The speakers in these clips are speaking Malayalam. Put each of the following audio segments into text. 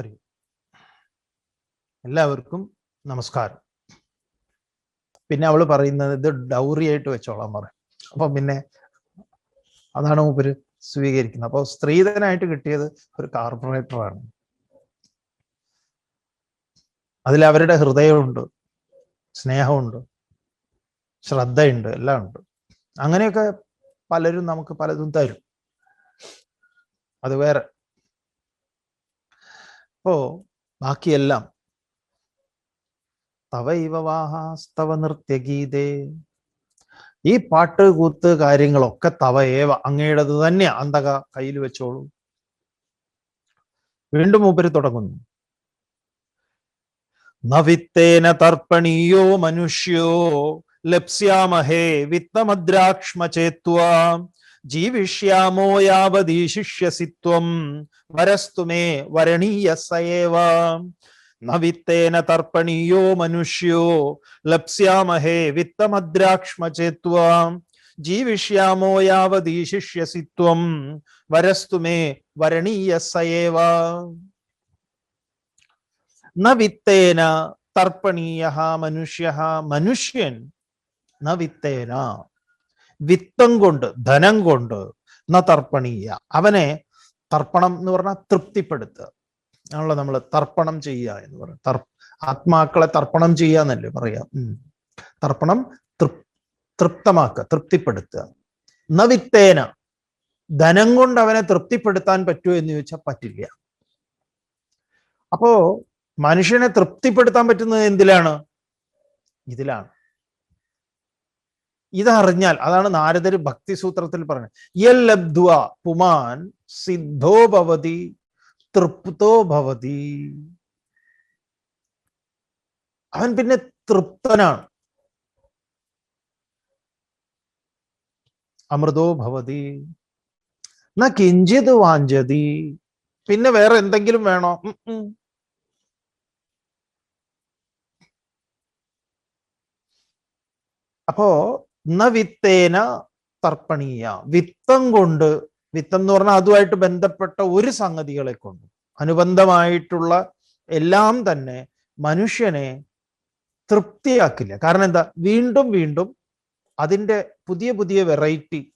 ഹരി. എല്ലാവർക്കും നമസ്കാരം. പിന്നെ അവൾ പറയുന്നത് ഇത് ഡൗറി ആയിട്ട് വെച്ചോളാൻ പറയും. അപ്പൊ പിന്നെ അതാണ് മൂപ്പര് സ്വീകരിക്കുന്നത്. അപ്പോൾ സ്ത്രീധനായിട്ട് കിട്ടിയത് ഒരു കാർപ്പറേറ്ററാണ് അതിൽ അവരുടെ ഹൃദയമുണ്ട് സ്നേഹമുണ്ട് ശ്രദ്ധയുണ്ട് എല്ലാം ഉണ്ട് അങ്ങനെയൊക്കെ പലരും നമുക്ക് പലതും തരും. അത് വേറെ. അപ്പോ ബാക്കിയെല്ലാം. തവൈവവാഹാസ്തവ നൃത്യഗീതേ ഈ പാട്ട് കൂത്ത് കാര്യങ്ങളൊക്കെ തവ ഏവ അങ്ങയുടേത് തന്നെ അന്തക കയ്യിൽ വെച്ചോളൂ. വീണ്ടും ഉപരി തുടങ്ങുന്നു. നവിത്തേന തർപ്പണീയോ മനുഷ്യോ ലപ്സ്യാമഹേ വിത്തമദ്രാക്ഷ്മ ചേത്വാ ജീവിഷ്യാമോ യാവതീശിഷ്യസി ത്വം വരസ്തു മേ വരണീയ സയേവ. നവിത്തേന തർപ്പണീയോ മനുഷ്യോ ലപ്സ്യാമഹേ വിത്തമദ്രാക്ഷ്മചേത്വ. ജീവിഷ്യാമോ യാവതീശിഷ്യസി ത്വം വരസ്തു മേ വരണീയ സയേവ. തർപ്പണീയ മനുഷ്യ മനുഷ്യൻ ന വിത്തേന വിത്തം കൊണ്ട് ധനം കൊണ്ട് ന തർപ്പണീയ. അവനെ തർപ്പണം എന്ന് പറഞ്ഞാൽ തൃപ്തിപ്പെടുത്തുക. ആണല്ലോ നമ്മൾ തർപ്പണം ചെയ്യുക എന്ന് പറയും തർ ആത്മാക്കളെ തർപ്പണം ചെയ്യുക എന്നല്ലേ പറയാം. തർപ്പണം തൃപ് തൃപ്തമാക്കുക തൃപ്തിപ്പെടുത്തുക. ന വിത്തേന. ധനം കൊണ്ട് അവനെ തൃപ്തിപ്പെടുത്താൻ പറ്റുമോ എന്ന് ചോദിച്ചാൽ പറ്റില്ല. അപ്പോ മനുഷ്യനെ തൃപ്തിപ്പെടുത്താൻ പറ്റുന്നത് എന്തിലാണ്? ഇതിലാണ്. ഇതറിഞ്ഞാൽ അതാണ് നാരദർ ഭക്തിസൂത്രത്തിൽ പറഞ്ഞത് യൽ ലബ്ധ്വ പുമാൻ സിദ്ധോ ഭവതി തൃപ്തോ ഭവതി. അവൻ പിന്നെ തൃപ്തനാണ്. അമൃതോ ഭവതി ന കിഞ്ചിത് വാഞ്ചതി പിന്നെ വേറെ എന്തെങ്കിലും വേണോ. അപ്പോ ന വിത്തേന തർപ്പണീയ. വിത്തം കൊണ്ട് വിത്തം എന്ന് പറഞ്ഞാൽ അതുമായിട്ട് ബന്ധപ്പെട്ട ഒരു സംഗതികളെ കൊണ്ട് അനുബന്ധമായിട്ടുള്ള എല്ലാം തന്നെ മനുഷ്യനെ തൃപ്തിയാക്കില്ല. കാരണം എന്താ? വീണ്ടും വീണ്ടും അതിന്റെ പുതിയ പുതിയ വെറൈറ്റി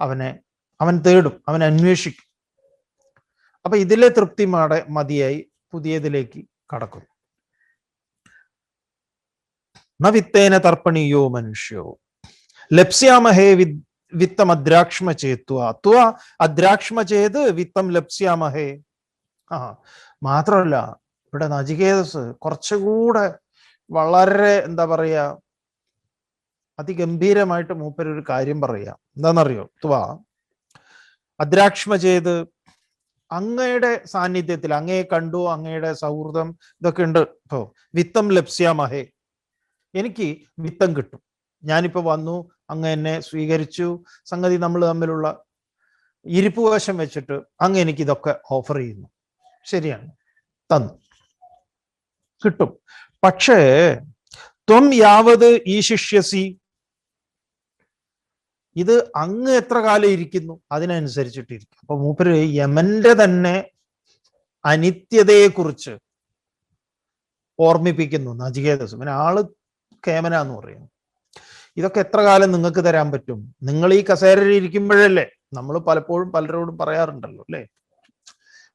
അവനെ അവൻ തേടും അവൻ അന്വേഷിക്കും. അപ്പൊ ഇതിലെ തൃപ്തി മാടെ മതിയായി പുതിയതിലേക്ക് കടക്കുന്നു. ന വിത്തേന തർപ്പണീയോ മനുഷ്യോ. ലപ്സ്യാമഹേ വി വിത്തം അദ്രാക്ഷ്മ ചേത്വ ത്വ അദ്രാക്ഷ്മ ചെയ്ത് വിത്തം ലപ്സ്യാമഹേ ആ മാത്രമല്ല ഇവിടെ നചികേതസ് കുറച്ചുകൂടെ വളരെ എന്താ പറയാ അതിഗംഭീരമായിട്ട് മൂപ്പരൊരു കാര്യം പറയാ. എന്താണെന്നറിയോ ത്വ. അദ്രാക്ഷ്മ ചെയ്ത് അങ്ങയുടെ സാന്നിധ്യത്തിൽ അങ്ങയെ കണ്ടു അങ്ങയുടെ സൗഹൃദം ഇതൊക്കെ ഉണ്ട്. ഇപ്പോ വിത്തം ലപ്സ്യാമഹേ എനിക്ക് വിത്തം കിട്ടും. ഞാനിപ്പോ വന്നു അങ്ങ് എന്നെ സ്വീകരിച്ചു. സംഗതി നമ്മൾ തമ്മിലുള്ള ഇരിപ്പ് വശം വെച്ചിട്ട് അങ്ങ് എനിക്ക് ഇതൊക്കെ ഓഫർ ചെയ്യുന്നു. ശരിയാണ്. തന്നു. കിട്ടും. പക്ഷേ ത്വം യാവത് ഈ ശിഷ്യസി. ഇത് അങ്ങ് എത്ര കാലം ഇരിക്കുന്നു? അതിനനുസരിച്ചിട്ടിരിക്കും. അപ്പൊ മൂപ്പര് യമന്റെ തന്നെ അനിത്യതയെക്കുറിച്ച് ഓർമ്മിപ്പിക്കുന്നു. നചികേതസ്. പിന്നെ ആൾ കേമന എന്ന് പറയുന്നു. ഇതൊക്കെ എത്ര കാലം നിങ്ങൾക്ക് തരാൻ പറ്റും? നിങ്ങൾ ഈ കസേരയിൽ ഇരിക്കുമ്പോഴല്ലേ നമ്മൾ പലപ്പോഴും പലരോടും പറയാറുണ്ടല്ലോ അല്ലേ?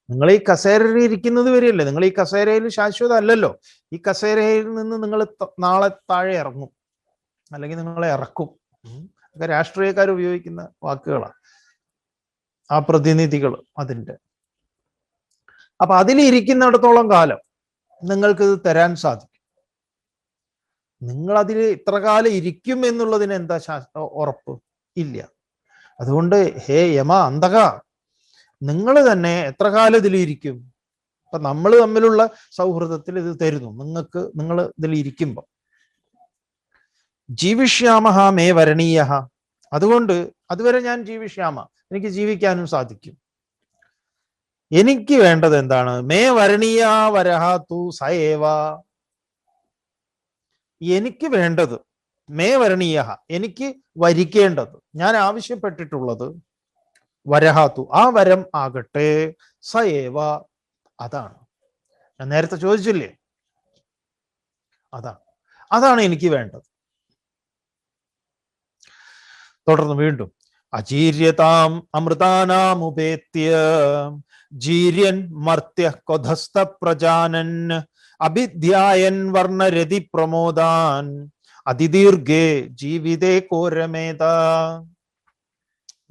നിങ്ങൾ ഈ കസേരയിൽ ഇരിക്കുന്നത് വരെയല്ലേ നിങ്ങൾ ഈ കസേരയിൽ ശാശ്വത അല്ലല്ലോ ഈ കസേരയിൽ നിന്ന് നിങ്ങൾ നാളെ താഴെ ഇറങ്ങും. അല്ലെങ്കിൽ നിങ്ങളെ ഇറക്കും. ഒക്കെ രാഷ്ട്രീയക്കാർ ഉപയോഗിക്കുന്ന വാക്കുകളാണ്. ആ പ്രതിനിധികൾ അതിന്റെ. അപ്പൊ അതിലിരിക്കുന്നിടത്തോളം കാലം നിങ്ങൾക്കിത് തരാൻ സാധിക്കും. നിങ്ങൾ അതിൽ ഇത്ര കാലം ഇരിക്കും എന്നുള്ളതിന് എന്താ ഉറപ്പ്? ഇല്ല. അതുകൊണ്ട് ഹേ യമ അന്തക നിങ്ങൾ തന്നെ എത്ര കാലം ഇതിലിരിക്കും അപ്പൊ നമ്മൾ തമ്മിലുള്ള സൗഹൃദത്തിൽ ഇത് തരുന്നു. നിങ്ങൾക്ക് നിങ്ങൾ ഇതിൽ ഇരിക്കുമ്പോൾ ജീവിഷ്യാമഹ മേ വരണീയ അതുകൊണ്ട് അതുവരെ ഞാൻ ജീവിഷ്യാമ. എനിക്ക് ജീവിക്കാനും സാധിക്കും. എനിക്ക് വേണ്ടത് എന്താണ്? മേ വരണീയ വരഹ തു സയേവ എനിക്ക് വേണ്ടത് മേ വരണീയ എനിക്ക് വരിക്കേണ്ടത്. ഞാൻ ആവശ്യപ്പെട്ടിട്ടുള്ളത് വരഹാത്തു ആ വരം ആകട്ടെ സയേവ അതാണ്. ഞാൻ നേരത്തെ ചോദിച്ചില്ലേ? അതാണ്. അതാണ് എനിക്ക് വേണ്ടത്. തുടർന്ന് വീണ്ടും. അജീര്യതാം അമൃതാനാമുപേത്യ ജീര്യൻ മർത്യ കൊധസ്ഥ പ്രജാനൻ അഭിധ്യായൻ വർണരതി പ്രമോദാൻ. അതിദീർഘേ ജീവിതേ കോരമേത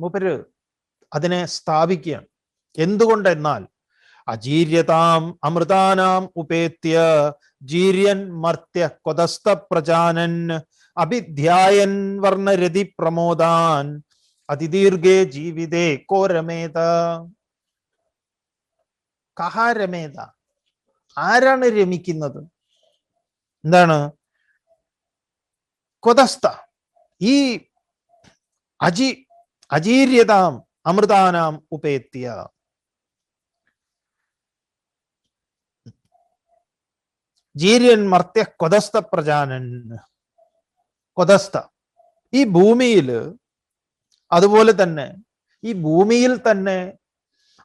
മൂപ്പര് അതിനെ സ്ഥാപിക്കുകയാണ്. എന്തുകൊണ്ടെന്നാൽ അജീര്യതാം അമൃതാനാം ഉപേത്യ ജീര്യൻ മർത്യ കൊതസ്ഥ പ്രജാനൻ അഭിധ്യായൻ വർണരതി പ്രമോദാൻ. അതിദീർഘേ ജീവിതേ കോരമേത കഹാരമേത ആരാണ് രമിക്കുന്നത്? എന്താണ്? കൊതസ്ഥ. ഈ അജി അജീര്യതാം അമൃതാനാം ഉപേത്യ. ജീര്യൻ മർത്യ കൊതസ്ഥ പ്രജാനൻ. കൊതസ്ഥ. ഈ ഭൂമിയിൽ അതുപോലെ തന്നെ ഈ ഭൂമിയിൽ തന്നെ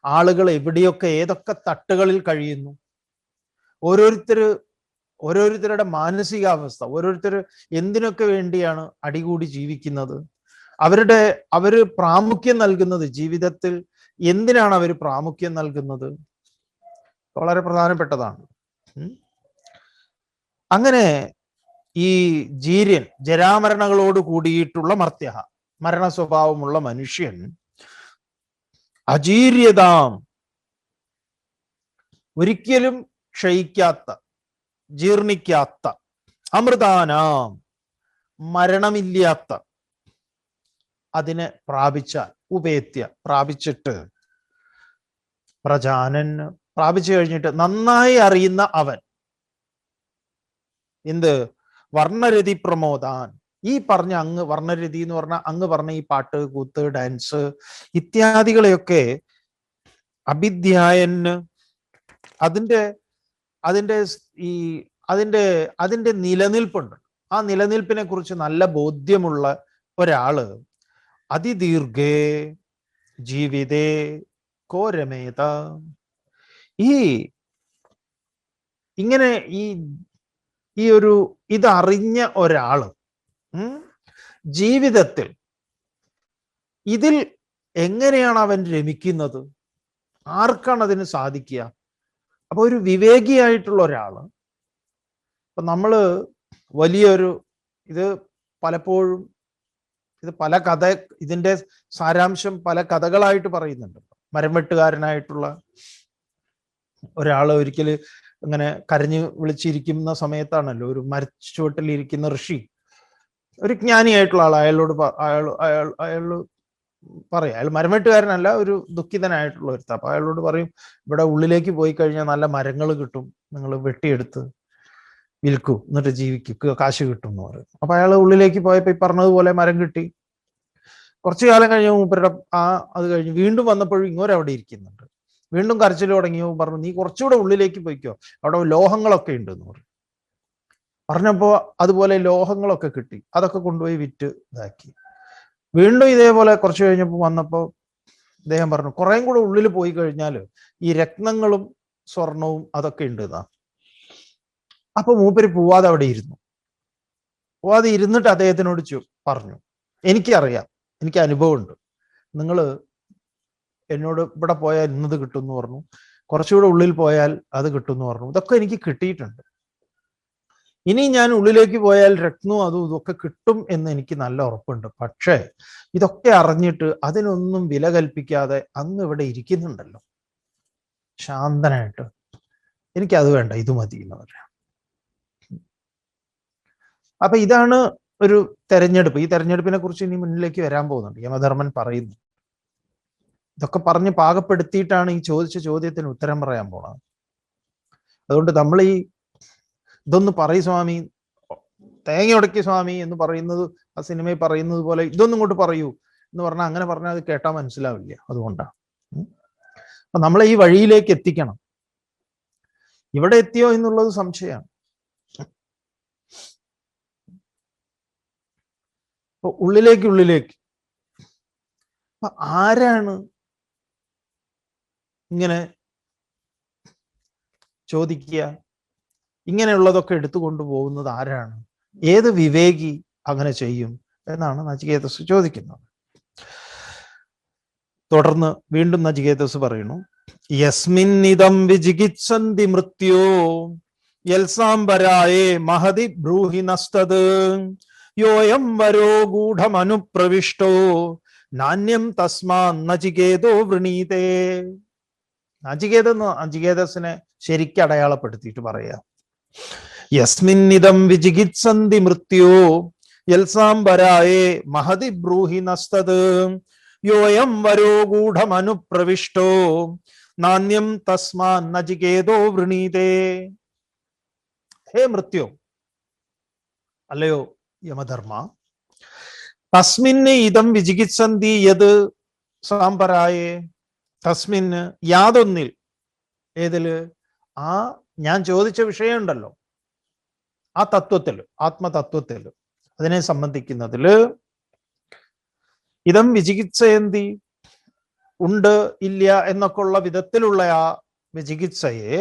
ആളുകൾ എവിടെയൊക്കെ ഏതൊക്കെ തട്ടുകളിൽ കഴിയുന്നു? ഓരോരുത്തര് ഓരോരുത്തരുടെ മാനസികാവസ്ഥ ഓരോരുത്തർ എന്തിനൊക്കെ വേണ്ടിയാണ് അടികൂടി ജീവിക്കുന്നത്? അവരുടെ അവർ പ്രാമുഖ്യം നൽകുന്നത് ജീവിതത്തിൽ എന്തിനാണ് അവർ പ്രാമുഖ്യം നൽകുന്നത്? വളരെ പ്രധാനപ്പെട്ടതാണ്. അങ്ങനെ ഈ ജീര്യൻ ജരാമരണങ്ങളോട് കൂടിയിട്ടുള്ള മർത്യ മരണ സ്വഭാവമുള്ള മനുഷ്യൻ അജീര്യതാം. ഒരിക്കലും ക്ഷയിക്കാത്ത ജീർണിക്കാത്ത അമൃതാനാം മരണമില്ലാത്ത അതിനെ പ്രാപിച്ചാൽ ഉപേത്യ പ്രാപിച്ചിട്ട് പ്രജാനൻ പ്രാപിച്ചു കഴിഞ്ഞിട്ട് നന്നായി അറിയുന്ന അവൻ എന്ത്? വർണരതി പ്രമോദാൻ. ഈ പറഞ്ഞ അങ്ങ് വർണരതി എന്ന് പറഞ്ഞ അങ്ങ് പറഞ്ഞ ഈ പാട്ട് കൂത്ത് ഡാൻസ് ഇത്യാദികളെയൊക്കെ അഭിധ്യായന് അതിന്റെ അതിന്റെ സ് ഈ അതിന്റെ അതിന്റെ നിലനിൽപ്പുണ്ട്. ആ നിലനിൽപ്പിനെ കുറിച്ച് നല്ല ബോധ്യമുള്ള ഒരാൾ അതിദീർഘേ ജീവിതേ കോരമേത. ഈ ഇങ്ങനെ ഈ ഈ ഒരു ഇതറിഞ്ഞ ഒരാൾ ജീവിതത്തിൽ ഇതിൽ എങ്ങനെയാണ് അവൻ രമിക്കുന്നത്? ആർക്കാണ് അതിന് സാധിക്കുക? അപ്പൊ ഒരു വിവേകിയായിട്ടുള്ള ഒരാൾ. ഇപ്പൊ നമ്മൾ വലിയൊരു ഇത് പലപ്പോഴും ഇത് പല കഥ ഇതിന്റെ സാരാംശം പല കഥകളായിട്ട് പറയുന്നുണ്ട്. മരം വെട്ടുകാരനായിട്ടുള്ള ഒരാൾ ഒരിക്കൽ ഇങ്ങനെ കരഞ്ഞു വിളിച്ചിരിക്കുന്ന സമയത്താണല്ലോ ഒരു മരച്ചുവട്ടിൽ ഇരിക്കുന്ന ഋഷി. ഒരു ജ്ഞാനിയായിട്ടുള്ള ആൾ അയാളോട് അയാൾ അയാൾ അയാൾ പറയാം. അയാൾ മരമേട്ടുകാരനല്ല ഒരു ദുഃഖിതനായിട്ടുള്ള ഒരുത്ത അപ്പൊ അയാളോട് പറയും ഇവിടെ ഉള്ളിലേക്ക് പോയി കഴിഞ്ഞാൽ നല്ല മരങ്ങൾ കിട്ടും. നിങ്ങൾ വെട്ടിയെടുത്ത് വിൽക്കൂ. എന്നിട്ട് ജീവിക്കും കാശ് കിട്ടും എന്ന് പറയും. അപ്പൊ അയാൾ ഉള്ളിലേക്ക് പോയപ്പോ ഈ പറഞ്ഞതുപോലെ മരം കിട്ടി. കുറച്ചു കാലം കഴിഞ്ഞ മൂപ്പരുടെ ആ അത് കഴിഞ്ഞ് വീണ്ടും വന്നപ്പോഴും ഇങ്ങോരവിടെ ഇരിക്കുന്നുണ്ട്. വീണ്ടും കരച്ചിൽ തുടങ്ങിയോ പറഞ്ഞു നീ കുറച്ചുകൂടെ ഉള്ളിലേക്ക് പോയിക്കോ. അവിടെ ലോഹങ്ങളൊക്കെ ഉണ്ട് എന്ന് പറഞ്ഞു പറഞ്ഞപ്പോ അതുപോലെ ലോഹങ്ങളൊക്കെ കിട്ടി. അതൊക്കെ കൊണ്ടുപോയി വിറ്റ് ഇതാക്കി. വീണ്ടും ഇതേപോലെ കുറച്ച് കഴിഞ്ഞപ്പോൾ വന്നപ്പോൾ അദ്ദേഹം പറഞ്ഞു കുറേം കൂടെ ഉള്ളിൽ പോയി കഴിഞ്ഞാൽ ഈ രത്നങ്ങളും സ്വർണവും അതൊക്കെ ഉണ്ട് ഇതാ അപ്പൊ മൂപ്പര് പോവാതെ അവിടെ ഇരുന്നു. പോവാതെ ഇരുന്നിട്ട് അദ്ദേഹത്തിനോട് പറഞ്ഞു എനിക്കറിയാം എനിക്ക് അനുഭവമുണ്ട്. നിങ്ങൾ എന്നോട് ഇവിടെ പോയാൽ ഇന്നത് കിട്ടും എന്ന് പറഞ്ഞു. കുറച്ചുകൂടെ ഉള്ളിൽ പോയാൽ അത് കിട്ടും എന്ന് പറഞ്ഞു. ഇതൊക്കെ എനിക്ക് കിട്ടിയിട്ടുണ്ട്. ഇനി ഞാൻ ഉള്ളിലേക്ക് പോയാൽ രക്തവും അതും ഇതൊക്കെ കിട്ടും എന്ന് എനിക്ക് നല്ല ഉറപ്പുണ്ട്. പക്ഷേ ഇതൊക്കെ അറിഞ്ഞിട്ട് അതിനൊന്നും വില കൽപ്പിക്കാതെ അങ്ങ് ഇവിടെ ഇരിക്കുന്നുണ്ടല്ലോ. ശാന്തനായിട്ട്. എനിക്കത് വേണ്ട ഇത് മതി എന്ന് പറയാം. അപ്പൊ ഇതാണ് ഒരു തെരഞ്ഞെടുപ്പ്. ഈ തെരഞ്ഞെടുപ്പിനെ കുറിച്ച് ഇനി മുന്നിലേക്ക് വരാൻ പോകുന്നുണ്ട്. യമധർമ്മൻ പറയുന്നു. ഇതൊക്കെ പറഞ്ഞ് പാകപ്പെടുത്തിയിട്ടാണ് ഈ ചോദിച്ച ചോദ്യത്തിന് ഉത്തരം പറയാൻ പോണത്. അതുകൊണ്ട് നമ്മൾ ഈ ഇതൊന്ന് പറയ് സ്വാമി. തേങ്ങ ഉടക്കി സ്വാമി എന്ന് പറയുന്നത് ആ സിനിമയിൽ പറയുന്നത് പോലെ ഇതൊന്നും ഇങ്ങോട്ട് പറയൂ എന്ന് പറഞ്ഞാൽ അങ്ങനെ പറഞ്ഞാൽ അത് കേട്ടാൽ മനസ്സിലാവില്ല. അതുകൊണ്ടാണ്. അപ്പൊ നമ്മളെ ഈ വഴിയിലേക്ക് എത്തിക്കണം. ഇവിടെ എത്തിയോ എന്നുള്ളത് സംശയമാണ്. ഉള്ളിലേക്ക് ഉള്ളിലേക്ക്. അപ്പൊ ആരാണ് ഇങ്ങനെ ചോദിക്കുക? ഇങ്ങനെയുള്ളതൊക്കെ എടുത്തു കൊണ്ടുപോകുന്നത് ആരാണ്? ഏത് വിവേകി അങ്ങനെ ചെയ്യും? എന്നാണ് നചികേതസ് ചോദിക്കുന്നത്. തുടർന്ന് വീണ്ടും നചികേതസ് പറയുന്നു യസ്മിന്നിതം വിചികിത്സന്തി മൃത്യോ യൽസാംബരായേ മഹതി ബ്രൂഹി നസ്തത് യോയം വരോ ഗൂഢമനുപ്രവിഷ്ടോ നാണ്യം തസ്മാ നചികേതോ വൃണീതേ. നചികേത നചികേതസിനെ ശരിക്കും അടയാളപ്പെടുത്തിയിട്ട് പറയാ യസ്മിന്നിതം വിചികിത്സന്തി മൃത്യോ യൽസാംബരായേ മഹതി ബ്രൂഹി നസ്തത്. യോയം വരോ ഗൂഢമനുപ്രവിഷ്ടോ നാണ്യം തസ്മാ നചികേതോ വൃണീതേ. ഹേ മൃത്യു. അല്ലയോ യമധർമ്മ. തസ്മിന് ഇതം വിചികിത്സന്തി യത് സാമ്പരായേ തസ്മിന് യാതൊന്നിൽ ഏതിൽ? ആ ഞാൻ ചോദിച്ച വിഷയമുണ്ടല്ലോ. ആ തത്വത്തിൽ ആത്മതത്വത്തിൽ അതിനെ സംബന്ധിക്കുന്നതിൽ ഇതം വിചികിത്സയന്തി ഉണ്ട് ഇല്ല എന്നൊക്കെ ഉള്ള വിധത്തിലുള്ള ആ വിചികിത്സയെ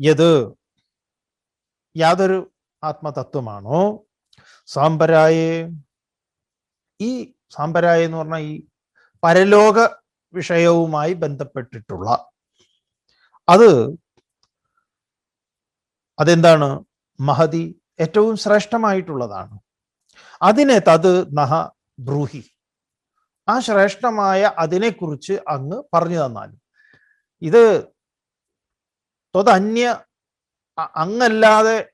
യത് യാതൊരു ആത്മതത്വമാണോ? സാമ്പരായെ ഈ സാമ്പരായ എന്ന് പറഞ്ഞാൽ ഈ പരലോക വിഷയവുമായി ബന്ധപ്പെട്ടിട്ടുള്ള അത് അതെന്താണ്? മഹതി ഏറ്റവും ശ്രേഷ്ഠമായിട്ടുള്ളതാണ്. അതിനെ തത് നഹ ബ്രൂഹി. ആ ശ്രേഷ്ഠമായ അതിനെക്കുറിച്ച് അങ്ങ് പറഞ്ഞു തന്നാലും. ഇത് തൊതന്യ അങ്ങല്ലാതെ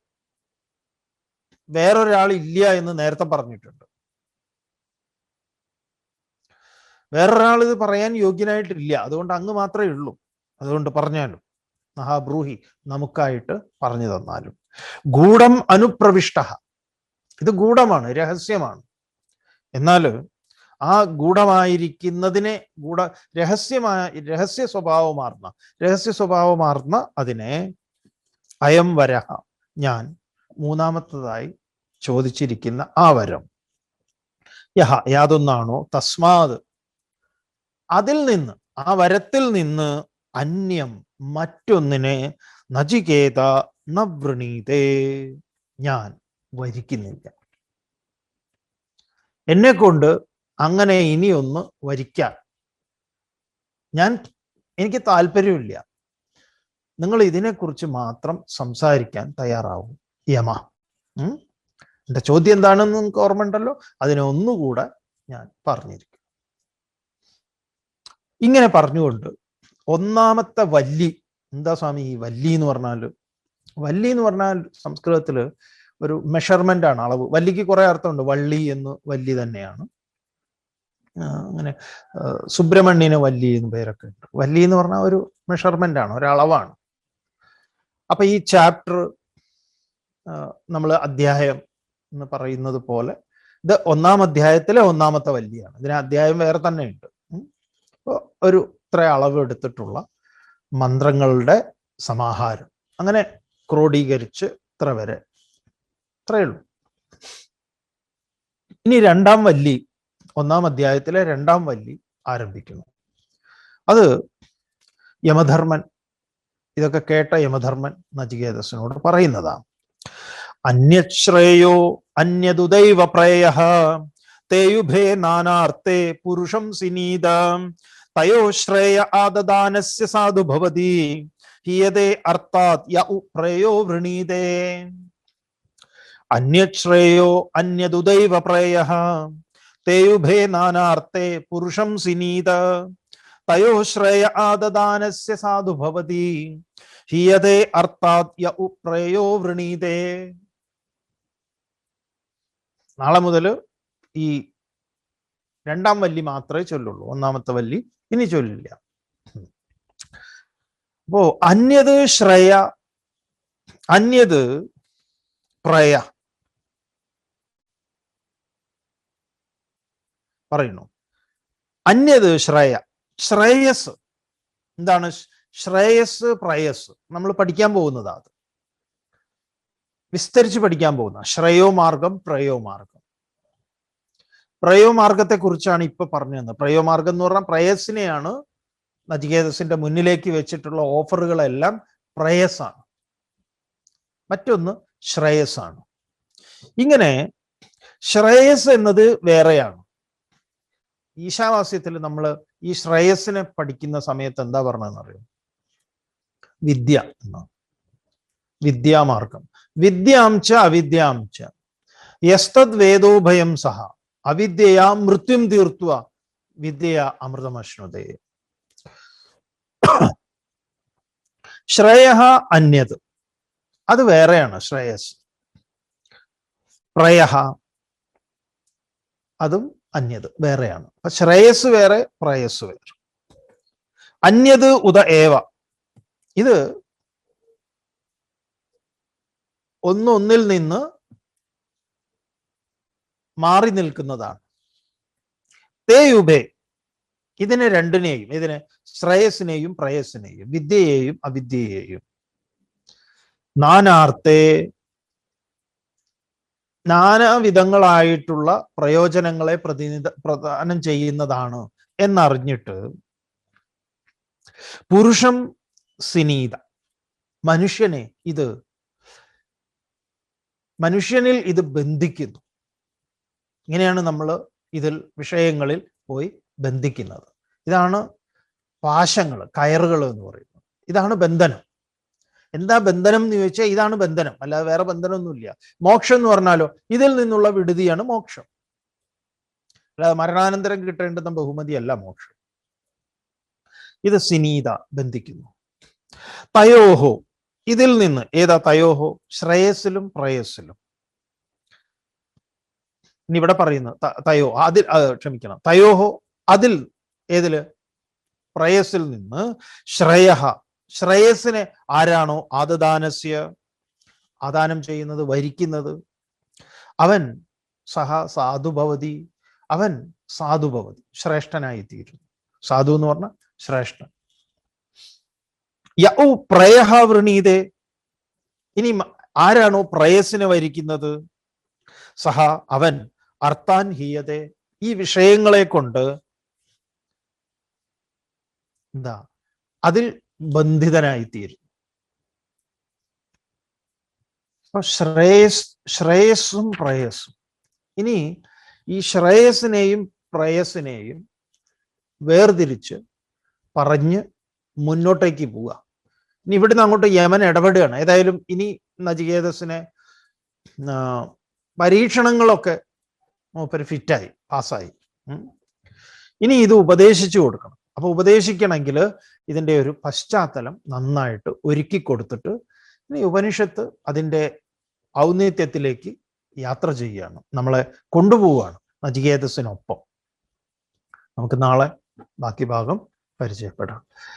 വേറൊരാൾ ഇല്ല എന്ന് നേരത്തെ പറഞ്ഞിട്ടുണ്ട്. വേറൊരാൾ ഇത് പറയാൻ യോഗ്യനായിട്ടില്ല. അതുകൊണ്ട് അങ്ങ് മാത്രമേ ഉള്ളൂ. അതുകൊണ്ട് പറഞ്ഞാലും. മഹാബ്രൂഹി നമുക്കായിട്ട് പറഞ്ഞു തന്നാലും. ഗൂഢം അനുപ്രവിഷ്ട. ഇത് ഗൂഢമാണ് രഹസ്യമാണ്. എന്നാൽ ആ ഗൂഢമായിരിക്കുന്നതിനെ ഗൂഢ രഹസ്യമായ രഹസ്യ സ്വഭാവമാർന്ന രഹസ്യ സ്വഭാവമാർന്ന അതിനെ അയം വരഹ ഞാൻ മൂന്നാമത്തതായി ചോദിച്ചിരിക്കുന്ന ആ വരം. യഹ യാതൊന്നാണോ? തസ്മാത്. അതിൽ നിന്ന് ആ വരത്തിൽ നിന്ന് അന്യം മറ്റൊന്നിനെ നചികേത നവൃണീതേ ഞാൻ വരിക്കുന്നില്ല. എന്നെ കൊണ്ട് അങ്ങനെ ഇനിയൊന്ന് വരിക്കാൻ ഞാൻ എനിക്ക് താല്പര്യമില്ല. നിങ്ങൾ ഇതിനെക്കുറിച്ച് മാത്രം സംസാരിക്കാൻ തയ്യാറാവും. യമ. എന്റെ ചോദ്യം എന്താണെന്ന് നിങ്ങൾക്ക് ഓർമ്മ ഉണ്ടല്ലോ അതിനെ ഒന്നുകൂടെ ഞാൻ പറഞ്ഞിരിക്കും. ഇങ്ങനെ പറഞ്ഞുകൊണ്ട് ഒന്നാമത്തെ വല്ലി. എന്താ സ്വാമി ഈ വല്ലി എന്ന് പറഞ്ഞാൽ വല്ലി എന്ന് പറഞ്ഞാൽ സംസ്കൃതത്തിൽ ഒരു മെഷർമെന്റ് ആണ് അളവ്. വല്ലിക്ക് കുറെ അർത്ഥമുണ്ട്. വള്ളി എന്ന് വല്ലി തന്നെയാണ്. അങ്ങനെ സുബ്രഹ്മണ്യന് വല്ലി എന്ന് പേരൊക്കെ ഉണ്ട്. വല്ലി എന്ന് പറഞ്ഞാൽ ഒരു മെഷർമെന്റ് ആണ് ഒരളവാണ് അപ്പൊ ഈ ചാപ്റ്റർ നമ്മൾ അധ്യായം എന്ന് പറയുന്നത് പോലെ ഇത് ഒന്നാം അധ്യായത്തിലെ ഒന്നാമത്തെ വല്ലിയാണ്. ഇതിന് അധ്യായം വേറെ തന്നെ ഉണ്ട് ഒരു ഇത്ര അളവ് എടുത്തിട്ടുള്ള മന്ത്രങ്ങളുടെ സമാഹാരം. അങ്ങനെ ക്രോഡീകരിച്ച് ഇത്ര വരെ. ഇത്രയേ ഉള്ളൂ. ഇനി രണ്ടാം വല്ലി ഒന്നാം അധ്യായത്തിലെ രണ്ടാം വല്ലി ആരംഭിക്കുന്നു. അത് യമധർമ്മൻ ഇതൊക്കെ കേട്ട യമധർമ്മൻ നചികേതസിനോട് പറയുന്നതാണ് അന്യശ്രേയോ അന്യതുദൈവ പ്രേയ തേയുഭേ നാനാർത്തേ പുരുഷം സിനീത തയോ ശ്രേയ ആദദാനസ്യ സാധു ഭവതി ഹിയതേ അർത്ഥാത് യ പ്രേയോ വൃണീതേ അന്യശ്രേയോ അന്യതുദൈവ പ്രേയ തേയുഭേ നാനാർത്തെ പുരുഷം സിനീത തയോ ശ്രേയ ആദദാനസ്യ സാധു ഭവതി ഹിയതേ അർത്ഥാത് യ പ്രേയോ വൃണീതേ നാളെ മുതൽ ഈ രണ്ടാം വല്ലി മാത്രമേ ചൊല്ലുള്ളൂ. ഒന്നാമത്തെ വല്ലി ഇനി ചൊല്ലില്ല. അപ്പോ അന്യത് ശ്രേയ അന്യത് പ്രയ. പറയുന്നു. അന്യത് ശ്രേയ ശ്രേയസ്. എന്താണ്? ശ്രേയസ് പ്രയസ്. നമ്മൾ പഠിക്കാൻ പോകുന്നത് അത്. വിസ്തരിച്ച് പഠിക്കാൻ പോകുന്ന ശ്രേയോ മാർഗം പ്രയോ മാർഗം. പ്രയോ മാർഗത്തെ കുറിച്ചാണ് ഇപ്പൊ പറഞ്ഞു തന്നത്. പ്രയോമാർഗം എന്ന് പറഞ്ഞാൽ പ്രയസിനെയാണ് നചികേതസിന്റെ മുന്നിലേക്ക് വെച്ചിട്ടുള്ള ഓഫറുകളെല്ലാം പ്രയസാണ്. മറ്റൊന്ന് ശ്രേയസാണ്. ഇങ്ങനെ ശ്രേയസ് എന്നത് വേറെയാണ്. ഈശാവാസ്യത്തിൽ നമ്മൾ ഈ ശ്രേയസിനെ പഠിക്കുന്ന സമയത്ത് എന്താ പറഞ്ഞതെന്ന് അറിയോ വിദ്യ വിദ്യാമാർഗം. വിദ്യാംച അവിദ്യാംച യസ്തദ് വേദോഭയം സഹ. അവിദ്യയാ മൃത്യും തീർത്തുക വിദ്യ അമൃതമശ്നുതേ ശ്രേയ അന്യത്. അത് വേറെയാണ് ശ്രേയസ്. പ്രയ അതും അന്യത് വേറെയാണ്. അപ്പൊ ശ്രേയസ് വേറെ പ്രയസ് വേറെ. അന്യത് ഉദ ഏവ. ഇത് ഒന്നൊന്നിൽ നിന്ന് മാറി നിൽക്കുന്നതാണ്. തേയുഭേ ഇതിനെ രണ്ടിനെയും ഇതിനെ ശ്രേയസിനെയും പ്രയസിനെയും വിദ്യയെയും അവിദ്യയെയും. നാനാർത്ഥേ നാനാവിധങ്ങളായിട്ടുള്ള പ്രയോജനങ്ങളെ പ്രതിനിധ പ്രദാനം ചെയ്യുന്നതാണ് എന്നറിഞ്ഞിട്ട് പുരുഷം സിനീത മനുഷ്യനെ ഇത് മനുഷ്യനിൽ ഇത് ബന്ധിക്കുന്നു. ഇങ്ങനെയാണ് നമ്മൾ ഇതിൽ വിഷയങ്ങളിൽ പോയി ബന്ധിക്കുന്നത്. ഇതാണ് പാശങ്ങൾ കയറുകൾ എന്ന് പറയുന്നത്. ഇതാണ് ബന്ധനം. എന്താ ബന്ധനം എന്ന് ചോദിച്ചാൽ ഇതാണ് ബന്ധനം. അല്ലാതെ വേറെ ബന്ധനമൊന്നുമില്ല. മോക്ഷം എന്ന് പറഞ്ഞാലോ ഇതിൽ നിന്നുള്ള വിടുതിയാണ് മോക്ഷം. അല്ലാതെ മരണാനന്തരം കിട്ടേണ്ടുന്ന ബഹുമതിയല്ല മോക്ഷം. ഇത് സിനീത ബന്ധിക്കുന്നു. തയോഹോ. ഇതിൽ നിന്ന് ഏതാ തയോഹോ? ശ്രേയസിലും പ്രയസിലും ഇനി ഇവിടെ പറയുന്നു തയോ അതിൽ ക്ഷമിക്കണം. തയോഹോ അതിൽ ഏതിൽ? പ്രയസിൽ നിന്ന്. ശ്രേയ ശ്രേയസിനെ ആരാണോ ആദദാനസ്യ? ആദാനം ചെയ്യുന്നത് വരിക്കുന്നത്. അവൻ സഹ സാധുഭവതി അവൻ സാധുഭവതി ശ്രേഷ്ഠനായി തീരുന്നു സാധു എന്ന് പറഞ്ഞ ശ്രേഷ്ഠൻ. യൗ പ്രയഹ വൃണീതേ. ഇനി ആരാണോ പ്രയസിനെ വരിക്കുന്നത്? സഹ അവൻ. അർത്ഥാൻ ഹീയതെ. ഈ വിഷയങ്ങളെ കൊണ്ട് എന്താ? അതിൽ ബന്ധിതനായി തീരും അപ്പൊ ശ്രേയസ് ശ്രേയസ്സും പ്രേയസ്സും. ഇനി ഈ ശ്രേയസിനെയും പ്രയസിനെയും വേർതിരിച്ച് പറഞ്ഞ് മുന്നോട്ടേക്ക് പോവുക. ഇനി ഇവിടുന്ന് അങ്ങോട്ട് യമൻ ഇടപെടുകയാണ്. ഏതായാലും ഇനി നചികേതസിനെ പരീക്ഷണങ്ങളൊക്കെ മൂപ്പര് ഫിറ്റായി പാസ്സായി. ഇനി ഇത് ഉപദേശിച്ചു കൊടുക്കണം. അപ്പൊ ഉപദേശിക്കണമെങ്കിൽ ഇതിന്റെ ഒരു പശ്ചാത്തലം നന്നായിട്ട് ഒരുക്കി കൊടുത്തിട്ട് ഇനി ഉപനിഷത്ത് അതിന്റെ ഔന്നിത്യത്തിലേക്ക് യാത്ര ചെയ്യുകയാണ്. നമ്മളെ കൊണ്ടുപോവുകയാണ് നചികേതസിനൊപ്പം നമുക്ക് നാളെ ബാക്കി ഭാഗം പരിചയപ്പെടാം.